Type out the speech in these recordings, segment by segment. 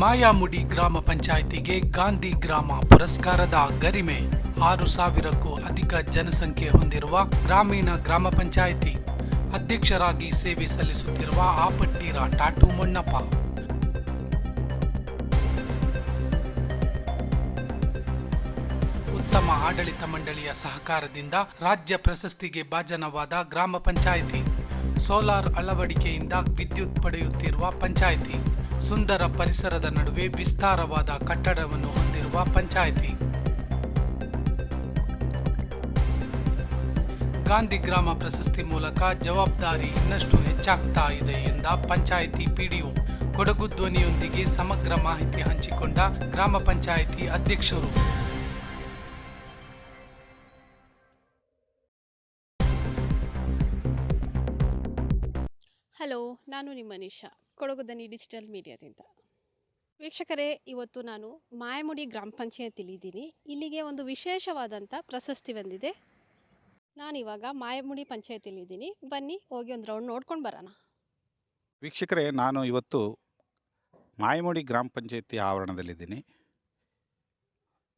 ಮಾಯಾಮುಡಿ ಗ್ರಾಮ ಪಂಚಾಯಿತಿಗೆ ಗಾಂಧಿ ಗ್ರಾಮ ಪುರಸ್ಕಾರದ ಗರಿಮೆ. ಆರು ಸಾವಿರಕ್ಕೂ ಅಧಿಕ ಜನಸಂಖ್ಯೆ ಹೊಂದಿರುವ ಗ್ರಾಮೀಣ ಗ್ರಾಮ ಪಂಚಾಯಿತಿ ಅಧ್ಯಕ್ಷರಾಗಿ ಸೇವೆ ಸಲ್ಲಿಸುತ್ತಿರುವ ಆಪಟ್ಟೀರ ಟಾಟು ಮೊಣ್ಣಪ್ಪ ಉತ್ತಮ ಆಡಳಿತ ಮಂಡಳಿಯ ಸಹಕಾರದಿಂದ ರಾಜ್ಯ ಪ್ರಶಸ್ತಿಗೆ ಭಾಜನವಾದ ಗ್ರಾಮ ಪಂಚಾಯಿತಿ. ಸೋಲಾರ್ ಅಳವಡಿಕೆಯಿಂದ ವಿದ್ಯುತ್ ಪಡೆಯುತ್ತಿರುವ ಪಂಚಾಯಿತಿ. ಸುಂದರ ಪರಿಸರದ ನಡುವೆ ವಿಸ್ತಾರವಾದ ಕಟ್ಟಡವನ್ನು ಹೊಂದಿರುವ ಪಂಚಾಯಿತಿ. ಗಾಂಧಿ ಗ್ರಾಮ ಪ್ರಶಸ್ತಿ ಮೂಲಕ ಜವಾಬ್ದಾರಿ ಇನ್ನಷ್ಟು ಹೆಚ್ಚಾಗ್ತಾ ಇದೆ ಎಂದ ಪಂಚಾಯಿತಿ ಪಿಡಿಒ. ಕೊಡಗು ಧ್ವನಿಯೊಂದಿಗೆ ಸಮಗ್ರ ಮಾಹಿತಿ ಹಂಚಿಕೊಂಡ ಗ್ರಾಮ ಪಂಚಾಯಿತಿ ಅಧ್ಯಕ್ಷರು. ನಾನು ಕೊಡಗುದನಿ ಕೊಡಗು ದನಿ ಡಿಜಿಟಲ್ ಮೀಡಿಯಾದಿಂದ. ವೀಕ್ಷಕರೇ, ಇವತ್ತು ನಾನು ಮಾಯಮುಡಿ ಗ್ರಾಮ ಪಂಚಾಯತಿಲಿ ಇದ್ದೀನಿ ಇಲ್ಲಿಗೆ ಒಂದು ವಿಶೇಷವಾದಂಥ ಪ್ರಶಸ್ತಿ ಬಂದಿದೆ. ನಾನಿವಾಗ ಮಾಯಮುಡಿ ಇದ್ದೀನಿ ಬನ್ನಿ, ಹೋಗಿ ಒಂದು ರೌಂಡ್ ನೋಡ್ಕೊಂಡು ಬರೋಣ. ವೀಕ್ಷಕರೇ, ನಾನು ಇವತ್ತು ಮಾಯಮುಡಿ ಗ್ರಾಮ ಪಂಚಾಯತಿ ಆವರಣದಲ್ಲಿದ್ದೀನಿ.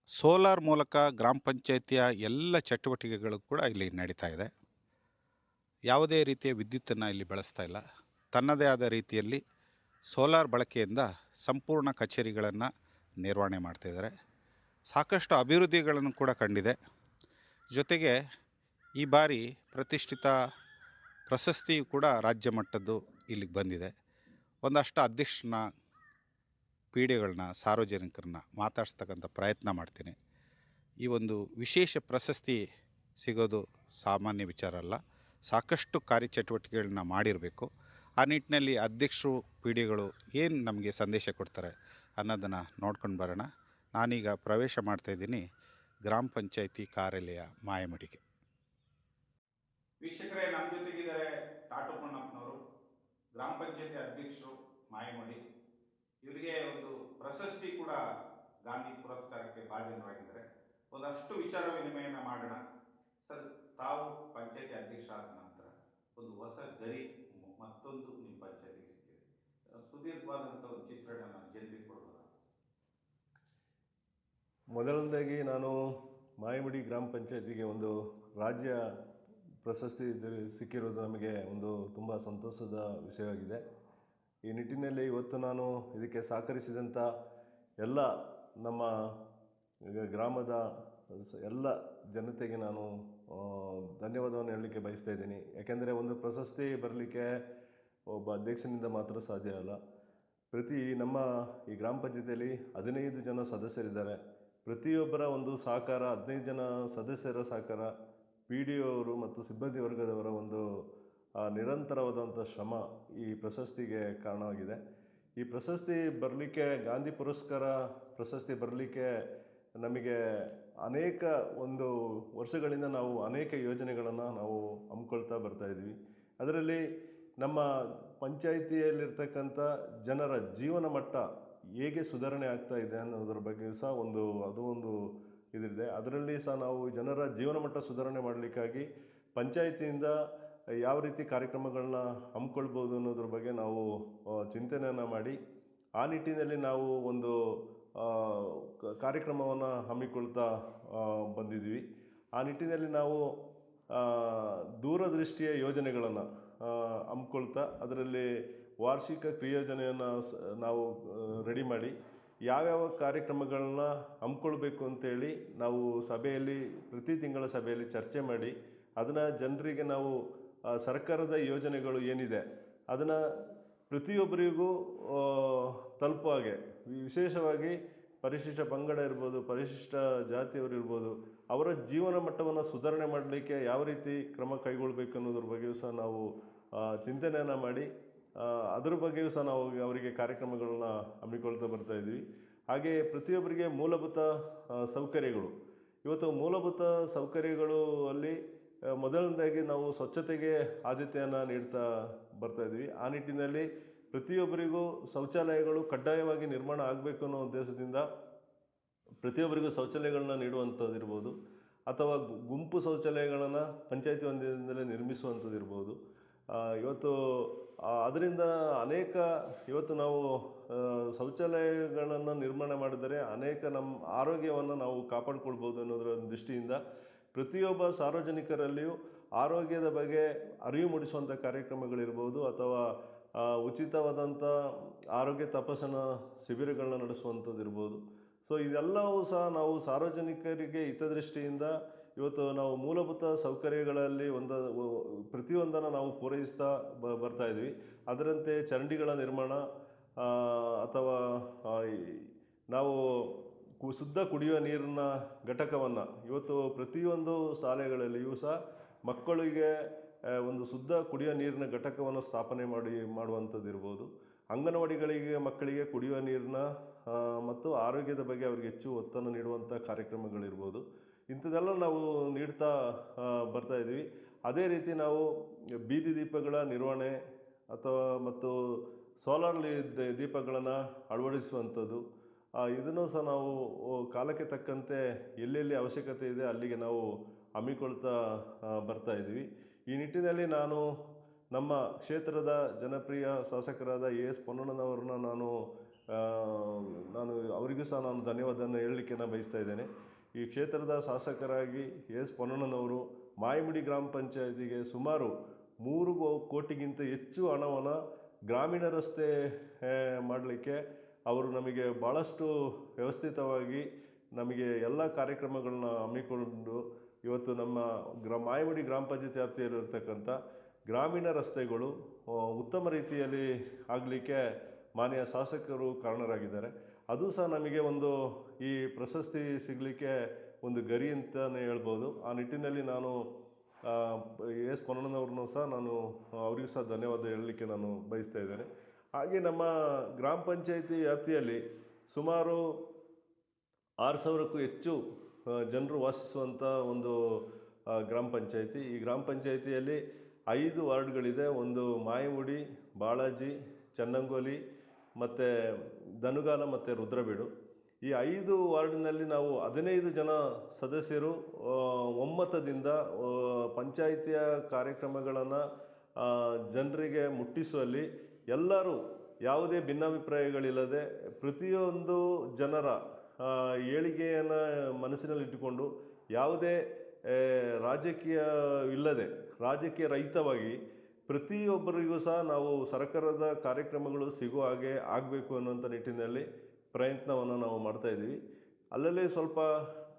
ಸೋಲಾರ್ ಮೂಲಕ ಗ್ರಾಮ ಪಂಚಾಯತಿಯ ಎಲ್ಲ ಚಟುವಟಿಕೆಗಳು ಕೂಡ ಇಲ್ಲಿ ನಡೀತಾ ಇದೆ. ಯಾವುದೇ ರೀತಿಯ ವಿದ್ಯುತ್ತನ್ನು ಇಲ್ಲಿ ಬಳಸ್ತಾ ಇಲ್ಲ. ತನ್ನದೇ ಆದ ರೀತಿಯಲ್ಲಿ ಸೋಲಾರ್ ಬಳಕೆಯಿಂದ ಸಂಪೂರ್ಣ ಕಚೇರಿಗಳನ್ನು ನಿರ್ವಹಣೆ ಮಾಡ್ತಾಯಿದ್ದಾರೆ ಸಾಕಷ್ಟು ಅಭಿವೃದ್ಧಿಗಳನ್ನು ಕೂಡ ಕಂಡಿದೆ. ಜೊತೆಗೆ ಈ ಬಾರಿ ಪ್ರತಿಷ್ಠಿತ ಪ್ರಶಸ್ತಿಯು ಕೂಡ ರಾಜ್ಯ ಮಟ್ಟದ್ದು ಇಲ್ಲಿಗೆ ಬಂದಿದೆ. ಒಂದಷ್ಟು ಅಧ್ಯಕ್ಷನ ಪೀಡೆಗಳನ್ನ, ಸಾರ್ವಜನಿಕರನ್ನ ಮಾತಾಡ್ಸ್ತಕ್ಕಂಥ ಪ್ರಯತ್ನ ಮಾಡ್ತೀನಿ. ಈ ಒಂದು ವಿಶೇಷ ಪ್ರಶಸ್ತಿ ಸಿಗೋದು ಸಾಮಾನ್ಯ ವಿಚಾರ ಅಲ್ಲ. ಸಾಕಷ್ಟು ಕಾರ್ಯಚಟುವಟಿಕೆಗಳನ್ನ ಮಾಡಿರಬೇಕು. ಆ ನಿಟ್ಟಿನಲ್ಲಿ ಅಧ್ಯಕ್ಷರು ಪೀಡಿಗಳು ಏನು ನಮಗೆ ಸಂದೇಶ ಕೊಡ್ತಾರೆ ಅನ್ನೋದನ್ನು ನೋಡ್ಕೊಂಡು ಬರೋಣ. ನಾನೀಗ ಪ್ರವೇಶ ಮಾಡ್ತಾಯಿದ್ದೀನಿ ಗ್ರಾಮ ಪಂಚಾಯಿತಿ ಕಾರ್ಯಾಲಯ ಮಾಯಮಡಿಗೆ. ವೀಕ್ಷಕರೇ ನಮ್ಮ ಜೊತೆಗಿದ್ದಾರೆ ಟಾಟು ಪಣ್ಣಪ್ಪನವರು ಗ್ರಾಮ ಪಂಚಾಯತಿ ಅಧ್ಯಕ್ಷರು ಮಾಯಮಡಿ. ಇವರಿಗೆ ಒಂದು ಪ್ರಶಸ್ತಿ ಕೂಡ ಗಾಂಧಿ ಪುರಸ್ಕಾರಕ್ಕೆ ಭಾಜನರಾಗಿದ್ದಾರೆ ಒಂದಷ್ಟು ವಿಚಾರ ವಿನಿಮಯನ ಮಾಡೋಣ. ಸರ್, ತಾವು ಪಂಚಾಯತಿ ಆದ ನಂತರ ಒಂದು ಹೊಸ ಗರಿ ಮತ್ತೊಂದು ನಿಮ್ಮ ಪಂಚಾಯತಿಗೆ ಸಿಕ್ಕಿದೆ. ಒಂದು ಚಿತ್ರಣನ ಜನರಿಗೆ ಮೊದಲನೇದಾಗಿ ನಾನು ಮಾಯಮಡಿ ಗ್ರಾಮ ಪಂಚಾಯತಿಗೆ ಒಂದು ರಾಜ್ಯ ಪ್ರಶಸ್ತಿ ಸಿಕ್ಕಿರೋದು ನಮಗೆ ಒಂದು ತುಂಬ ಸಂತೋಷದ ವಿಷಯವಾಗಿದೆ. ಈ ನಿಟ್ಟಿನಲ್ಲಿ ಇವತ್ತು ನಾನು ಇದಕ್ಕೆ ಸಹಕರಿಸಿದಂಥ ಎಲ್ಲ ನಮ್ಮ ಗ್ರಾಮದ ಎಲ್ಲ ಜನತೆಗೆ ನಾನು ಧನ್ಯವಾದವನ್ನು ಹೇಳಲಿಕ್ಕೆ ಬಯಸ್ತಾ ಇದ್ದೀನಿ. ಯಾಕೆಂದರೆ ಒಂದು ಪ್ರಶಸ್ತಿ ಬರಲಿಕ್ಕೆ ಒಬ್ಬ ಅಧ್ಯಕ್ಷನಿಂದ ಮಾತ್ರ ಸಾಧ್ಯ ಅಲ್ಲ. ಪ್ರತಿ ನಮ್ಮ ಈ ಗ್ರಾಮ ಪಂಚಾಯತಿಯಲ್ಲಿ ಹದಿನೈದು ಜನ ಸದಸ್ಯರಿದ್ದಾರೆ. ಪ್ರತಿಯೊಬ್ಬರ ಒಂದು ಸಹಕಾರ, ಹದಿನೈದು ಜನ ಸದಸ್ಯರ ಸಹಕಾರ, ಪಿ ಡಿ ಅವರು ಮತ್ತು ಸಿಬ್ಬಂದಿ ವರ್ಗದವರ ಒಂದು ನಿರಂತರವಾದಂಥ ಶ್ರಮ ಈ ಪ್ರಶಸ್ತಿಗೆ ಕಾರಣವಾಗಿದೆ. ಈ ಪ್ರಶಸ್ತಿ ಬರಲಿಕ್ಕೆ, ಗಾಂಧಿ ಪುರಸ್ಕಾರ ಪ್ರಶಸ್ತಿ ಬರಲಿಕ್ಕೆ ನಮಗೆ ಅನೇಕ ಒಂದು ವರ್ಷಗಳಿಂದ ನಾವು ಅನೇಕ ಯೋಜನೆಗಳನ್ನು ನಾವು ಹಮ್ಮಿಕೊಳ್ತಾ ಬರ್ತಾ ಇದ್ವಿ ಅದರಲ್ಲಿ ನಮ್ಮ ಪಂಚಾಯಿತಿಯಲ್ಲಿರ್ತಕ್ಕಂಥ ಜನರ ಜೀವನ ಮಟ್ಟ ಹೇಗೆ ಸುಧಾರಣೆ ಆಗ್ತಾ ಇದೆ ಅನ್ನೋದ್ರ ಬಗ್ಗೆ ಸಹ ಒಂದು, ಅದು ಒಂದು ಇದಿದೆ. ಅದರಲ್ಲಿ ಸಹ ನಾವು ಜನರ ಜೀವನ ಮಟ್ಟ ಸುಧಾರಣೆ ಮಾಡಲಿಕ್ಕಾಗಿ ಪಂಚಾಯಿತಿಯಿಂದ ಯಾವ ರೀತಿ ಕಾರ್ಯಕ್ರಮಗಳನ್ನ ಹಮ್ಮಿಕೊಳ್ಬೋದು ಅನ್ನೋದ್ರ ಬಗ್ಗೆ ನಾವು ಚಿಂತನೆಯನ್ನು ಮಾಡಿ, ಆ ನಿಟ್ಟಿನಲ್ಲಿ ನಾವು ಒಂದು ಕಾರ್ಯಕ್ರಮವನ್ನು ಹಮ್ಮಿಕೊಳ್ತಾ ಬಂದಿದ್ದೀವಿ. ಆ ನಿಟ್ಟಿನಲ್ಲಿ ನಾವು ದೂರದೃಷ್ಟಿಯ ಯೋಜನೆಗಳನ್ನು ಹಮ್ಮಿಕೊಳ್ತಾ, ಅದರಲ್ಲಿ ವಾರ್ಷಿಕ ಕ್ರಿಯೋಜನೆಯನ್ನು ಸ, ನಾವು ರೆಡಿ ಮಾಡಿ, ಯಾವ್ಯಾವ ಕಾರ್ಯಕ್ರಮಗಳನ್ನ ಹಮ್ಮಿಕೊಳ್ಬೇಕು ಅಂತೇಳಿ ನಾವು ಸಭೆಯಲ್ಲಿ, ಪ್ರತಿ ತಿಂಗಳ ಸಭೆಯಲ್ಲಿ ಚರ್ಚೆ ಮಾಡಿ, ಅದನ್ನು ಜನರಿಗೆ ನಾವು ಸರ್ಕಾರದ ಯೋಜನೆಗಳು ಏನಿದೆ, ಅದನ್ನು ಪ್ರತಿಯೊಬ್ಬರಿಗೂ ತಲುಪೋ ಹಾಗೆ. ವಿಶೇಷವಾಗಿ ಪರಿಶಿಷ್ಟ ಪಂಗಡ ಇರ್ಬೋದು, ಪರಿಶಿಷ್ಟ ಜಾತಿಯವರು ಇರ್ಬೋದು, ಅವರ ಜೀವನ ಮಟ್ಟವನ್ನು ಸುಧಾರಣೆ ಮಾಡಲಿಕ್ಕೆ ಯಾವ ರೀತಿ ಕ್ರಮ ಕೈಗೊಳ್ಳಬೇಕು ಅನ್ನೋದ್ರ ಬಗ್ಗೆಯೂ ಸಹ ನಾವು ಚಿಂತನೆಯನ್ನು ಮಾಡಿ ಅದ್ರ ಬಗ್ಗೆಯೂ ಸಹ ನಾವು ಅವರಿಗೆ ಕಾರ್ಯಕ್ರಮಗಳನ್ನ ಹಮ್ಮಿಕೊಳ್ತಾ ಬರ್ತಾ ಇದ್ವಿ ಹಾಗೆ ಪ್ರತಿಯೊಬ್ಬರಿಗೆ ಮೂಲಭೂತ ಸೌಕರ್ಯಗಳು. ಇವತ್ತು ಮೂಲಭೂತ ಸೌಕರ್ಯಗಳು ಅಲ್ಲಿ ಮೊದಲನೇದಾಗಿ ನಾವು ಸ್ವಚ್ಛತೆಗೆ ಆದ್ಯತೆಯನ್ನು ನೀಡ್ತಾ ಬರ್ತಾ ಇದ್ದೀವಿ. ಆ ನಿಟ್ಟಿನಲ್ಲಿ ಪ್ರತಿಯೊಬ್ಬರಿಗೂ ಶೌಚಾಲಯಗಳು ಕಡ್ಡಾಯವಾಗಿ ನಿರ್ಮಾಣ ಆಗಬೇಕು ಅನ್ನೋ ಉದ್ದೇಶದಿಂದ ಪ್ರತಿಯೊಬ್ಬರಿಗೂ ಶೌಚಾಲಯಗಳನ್ನ ನೀಡುವಂಥದ್ದಿರ್ಬೋದು ಅಥವಾ ಗುಂಪು ಶೌಚಾಲಯಗಳನ್ನು ಪಂಚಾಯತಿ ಒಂದಿನಿಂದಲೇ ನಿರ್ಮಿಸುವಂಥದ್ದಿರ್ಬೋದು ಇವತ್ತು ಅದರಿಂದ ಅನೇಕ, ಇವತ್ತು ನಾವು ಶೌಚಾಲಯಗಳನ್ನು ನಿರ್ಮಾಣ ಮಾಡಿದರೆ ಅನೇಕ ನಮ್ಮ ಆರೋಗ್ಯವನ್ನು ನಾವು ಕಾಪಾಡಿಕೊಳ್ಬೋದು ಅನ್ನೋದರ ದೃಷ್ಟಿಯಿಂದ ಪ್ರತಿಯೊಬ್ಬ ಸಾರ್ವಜನಿಕರಲ್ಲಿಯೂ ಆರೋಗ್ಯದ ಬಗ್ಗೆ ಅರಿವು ಮೂಡಿಸುವಂಥ ಕಾರ್ಯಕ್ರಮಗಳಿರ್ಬೋದು ಅಥವಾ ಉಚಿತವಾದಂಥ ಆರೋಗ್ಯ ತಪಾಸಣಾ ಶಿಬಿರಗಳನ್ನ ನಡೆಸುವಂಥದ್ದು ಇರ್ಬೋದು ಸೊ, ಇದೆಲ್ಲವೂ ಸಹ ನಾವು ಸಾರ್ವಜನಿಕರಿಗೆ ಹಿತದೃಷ್ಟಿಯಿಂದ ಇವತ್ತು ನಾವು ಮೂಲಭೂತ ಸೌಕರ್ಯಗಳಲ್ಲಿ ಒಂದ ಪ್ರತಿಯೊಂದನ್ನು ನಾವು ಪೂರೈಸ್ತಾ ಬ, ಬರ್ತಾ ಇದ್ವಿ. ಅದರಂತೆ ಚರಂಡಿಗಳ ನಿರ್ಮಾಣ ಅಥವಾ ನಾವು ಕು, ಶುದ್ಧ ಕುಡಿಯುವ ನೀರಿನ ಘಟಕವನ್ನು ಇವತ್ತು ಪ್ರತಿಯೊಂದು ಶಾಲೆಗಳಲ್ಲಿಯೂ ಸಹ ಮಕ್ಕಳಿಗೆ ಒಂದು ಶುದ್ಧ ಕುಡಿಯುವ ನೀರಿನ ಘಟಕವನ್ನು ಸ್ಥಾಪನೆ ಮಾಡಿ ಮಾಡುವಂಥದ್ದು ಇರ್ಬೋದು ಅಂಗನವಾಡಿಗಳಿಗೆ ಮಕ್ಕಳಿಗೆ ಕುಡಿಯುವ ನೀರಿನ ಮತ್ತು ಆರೋಗ್ಯದ ಬಗ್ಗೆ ಅವ್ರಿಗೆ ಹೆಚ್ಚು ಒತ್ತನ್ನು ನೀಡುವಂಥ ಕಾರ್ಯಕ್ರಮಗಳಿರ್ಬೋದು. ಇಂಥದ್ದೆಲ್ಲ ನಾವು ನೀಡ್ತಾ ಬರ್ತಾ ಇದ್ದೀವಿ. ಅದೇ ರೀತಿ ನಾವು ಬೀದಿ ದೀಪಗಳ ನಿರ್ವಹಣೆ ಅಥವಾ, ಮತ್ತು ಸೋಲಾರ್ ದೀಪಗಳನ್ನು ಅಳವಡಿಸುವಂಥದ್ದು ಇದನ್ನು ಸಹ ನಾವು ಕಾಲಕ್ಕೆ ತಕ್ಕಂತೆ ಎಲ್ಲೆಲ್ಲಿ ಅವಶ್ಯಕತೆ ಇದೆ ಅಲ್ಲಿಗೆ ನಾವು ಹಮ್ಮಿಕೊಳ್ತಾ ಬರ್ತಾ ಇದ್ದೀವಿ. ಈ ನಿಟ್ಟಿನಲ್ಲಿ ನಾನು ನಮ್ಮ ಕ್ಷೇತ್ರದ ಜನಪ್ರಿಯ ಶಾಸಕರಾದ ಎ ಎಸ್ ಪೊನ್ನಣ್ಣನವ್ರನ್ನ ನಾನು ನಾನು ಅವರಿಗೂ ಸಹ ನಾನು ಧನ್ಯವಾದವನ್ನು ಹೇಳಲಿಕ್ಕೆ ನಾನು ಬಯಸ್ತಾ ಇದ್ದೇನೆ. ಈ ಕ್ಷೇತ್ರದ ಶಾಸಕರಾಗಿ ಎ ಎಸ್ ಪೊನ್ನಣ್ಣನವರು ಮಾಯಮುಡಿ ಗ್ರಾಮ ಪಂಚಾಯತಿಗೆ ಸುಮಾರು ಮೂರು ಕೋಟಿಗಿಂತ ಹೆಚ್ಚು ಹಣವನ್ನು ಗ್ರಾಮೀಣ ರಸ್ತೆ ಮಾಡಲಿಕ್ಕೆ ಅವರು ನಮಗೆ ಭಾಳಷ್ಟು ವ್ಯವಸ್ಥಿತವಾಗಿ ನಮಗೆ ಎಲ್ಲ ಕಾರ್ಯಕ್ರಮಗಳನ್ನ ಹಮ್ಮಿಕೊಂಡು ಇವತ್ತು ನಮ್ಮ ಗ್ರಾ ಮಾಯಮುಡಿ ಗ್ರಾಮ ಪಂಚಾಯತಿ ವ್ಯಾಪ್ತಿಯಲ್ಲಿರ್ತಕ್ಕಂಥ ಗ್ರಾಮೀಣ ರಸ್ತೆಗಳು ಉತ್ತಮ ರೀತಿಯಲ್ಲಿ ಆಗಲಿಕ್ಕೆ ಮಾನ್ಯ ಶಾಸಕರು ಕಾರಣರಾಗಿದ್ದಾರೆ. ಅದು ಸಹ ನಮಗೆ ಒಂದು ಈ ಪ್ರಶಸ್ತಿ ಸಿಗಲಿಕ್ಕೆ ಒಂದು ಗರಿ ಅಂತಲೇ ಹೇಳ್ಬೋದು. ಆ ನಿಟ್ಟಿನಲ್ಲಿ ನಾನು ಎಸ್. ಪೊನ್ನಣ್ಣನವ್ರನ್ನೂ ಸಹ ನಾನು ಅವರಿಗೂ ಸಹ ಧನ್ಯವಾದ ಹೇಳಲಿಕ್ಕೆ ನಾನು ಬಯಸ್ತಾ ಇದ್ದೇನೆ. ಹಾಗೆ ನಮ್ಮ ಗ್ರಾಮ ಪಂಚಾಯಿತಿ ವ್ಯಾಪ್ತಿಯಲ್ಲಿ ಸುಮಾರು ಆರು ಸಾವಿರಕ್ಕೂ ಹೆಚ್ಚು ಜನರು ವಾಸಿಸುವಂಥ ಒಂದು ಗ್ರಾಮ ಪಂಚಾಯಿತಿ. ಈ ಗ್ರಾಮ ಪಂಚಾಯಿತಿಯಲ್ಲಿ ಐದು ವಾರ್ಡ್ಗಳಿದೆ. ಒಂದು ಮಾಯಮುಡಿ, ಬಾಳಾಜಿ, ಚನ್ನಂಗೋಲಿ ಮತ್ತು ದನುಗಾಲ ಮತ್ತು ರುದ್ರಬೀಡು. ಈ ಐದು ವಾರ್ಡಿನಲ್ಲಿ ನಾವು ಹದಿನೈದು ಜನ ಸದಸ್ಯರು ಒಮ್ಮತದಿಂದ ಪಂಚಾಯಿತಿಯ ಕಾರ್ಯಕ್ರಮಗಳನ್ನು ಜನರಿಗೆ ಮುಟ್ಟಿಸುವಲ್ಲಿ ಎಲ್ಲರೂ ಯಾವುದೇ ಭಿನ್ನಾಭಿಪ್ರಾಯಗಳಿಲ್ಲದೆ ಪ್ರತಿಯೊಂದು ಜನರ ಏಳಿಗೆಯನ್ನು ಮನಸ್ಸಿನಲ್ಲಿಟ್ಟುಕೊಂಡು ಯಾವುದೇ ರಾಜಕೀಯ ಇಲ್ಲದೆ, ರಾಜಕೀಯ ರಹಿತವಾಗಿ ಪ್ರತಿಯೊಬ್ಬರಿಗೂ ಸಹ ನಾವು ಸರ್ಕಾರದ ಕಾರ್ಯಕ್ರಮಗಳು ಸಿಗುವ ಹಾಗೆ ಆಗಬೇಕು ಅನ್ನುವಂಥ ನಿಟ್ಟಿನಲ್ಲಿ ಪ್ರಯತ್ನವನ್ನು ನಾವು ಮಾಡ್ತಾ ಇದ್ದೀವಿ. ಅಲ್ಲಲ್ಲಿ ಸ್ವಲ್ಪ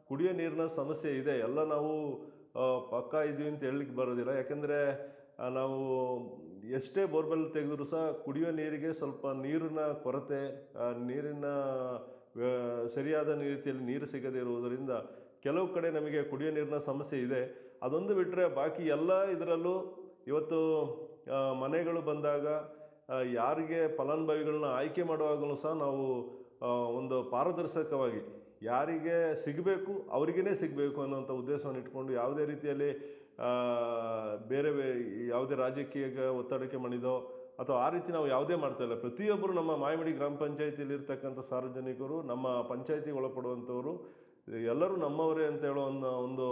ಕುಡಿಯೋ ನೀರಿನ ಸಮಸ್ಯೆ ಇದೆ. ಎಲ್ಲ ನಾವು ಪಕ್ಕ ಇದ್ದೀವಿ ಅಂತ ಹೇಳಲಿಕ್ಕೆ ಬರೋದಿಲ್ಲ. ಯಾಕೆಂದರೆ ನಾವು ಎಷ್ಟೇ ಬೋರ್ವೆಲ್ ತೆಗೆದರೂ ಸಹ ಕುಡಿಯೋ ನೀರಿಗೆ ಸ್ವಲ್ಪ ನೀರಿನ ಕೊರತೆ ನೀರಿನ ಸರಿಯಾದ ರೀತಿಯಲ್ಲಿ ನೀರು ಸಿಗದೇ ಇರುವುದರಿಂದ ಕೆಲವು ಕಡೆ ನಮಗೆ ಕುಡಿಯೋ ನೀರಿನ ಸಮಸ್ಯೆ ಇದೆ. ಅದೊಂದು ಬಿಟ್ಟರೆ ಬಾಕಿ ಎಲ್ಲ ಇದರಲ್ಲೂ ಇವತ್ತು ಮನೆಗಳು ಬಂದಾಗ ಯಾರಿಗೆ ಫಲಾನುಭವಿಗಳನ್ನ ಆಯ್ಕೆ ಮಾಡುವಾಗಲೂ ಸಹ ನಾವು ಒಂದು ಪಾರದರ್ಶಕವಾಗಿ ಯಾರಿಗೆ ಸಿಗಬೇಕು ಅವರಿಗೇ ಸಿಗಬೇಕು ಅನ್ನೋಂಥ ಉದ್ದೇಶವನ್ನು ಇಟ್ಕೊಂಡು ಯಾವುದೇ ರೀತಿಯಲ್ಲಿ ಬೇರೆ ಯಾವುದೇ ರಾಜಕೀಯ ಒತ್ತಡಕ್ಕೆ ಮಣಿದೋ ಅಥವಾ ಆ ರೀತಿ ನಾವು ಯಾವುದೇ ಮಾಡ್ತಾ ಇಲ್ಲ. ಪ್ರತಿಯೊಬ್ಬರು ನಮ್ಮ ಮಾಯಮಡಿ ಗ್ರಾಮ ಪಂಚಾಯತಿಯಲ್ಲಿ ಇರ್ತಕ್ಕಂಥ ಸಾರ್ವಜನಿಕರು, ನಮ್ಮ ಪಂಚಾಯತಿಗೆ ಒಳಪಡುವಂಥವರು, ಎಲ್ಲರೂ ನಮ್ಮವರೇ ಅಂತ ಹೇಳೋ ಒಂದು ಒಂದು